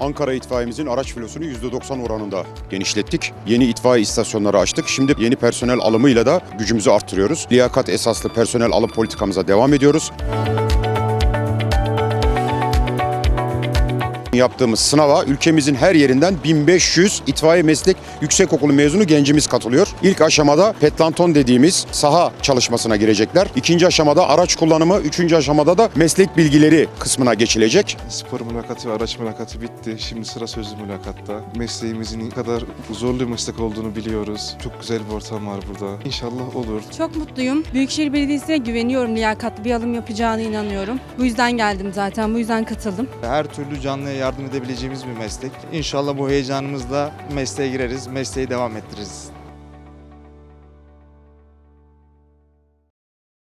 Ankara itfaiyemizin araç filosunu %90 oranında genişlettik. Yeni itfaiye istasyonları açtık. Şimdi yeni personel alımıyla da gücümüzü arttırıyoruz. Liyakat esaslı personel alım politikamıza devam ediyoruz. Yaptığımız sınava ülkemizin her yerinden 1500 itfaiye meslek yüksekokulu mezunu gencimiz katılıyor. İlk aşamada petlanton dediğimiz saha çalışmasına girecekler. İkinci aşamada araç kullanımı, üçüncü aşamada da meslek bilgileri kısmına geçilecek. Spor mülakatı ve araç mülakatı bitti. Şimdi sıra sözlü mülakatta. Mesleğimizin ne kadar zorlu bir meslek olduğunu biliyoruz. Çok güzel bir ortam var burada. İnşallah olur. Çok mutluyum. Büyükşehir Belediyesi'ne güveniyorum. Liyakatlı bir alım yapacağına inanıyorum. Bu yüzden geldim zaten. Bu yüzden katıldım. Her türlü canlıya yardım edebileceğimiz bir meslek. İnşallah bu heyecanımızla mesleğe gireriz, mesleği devam ettiririz.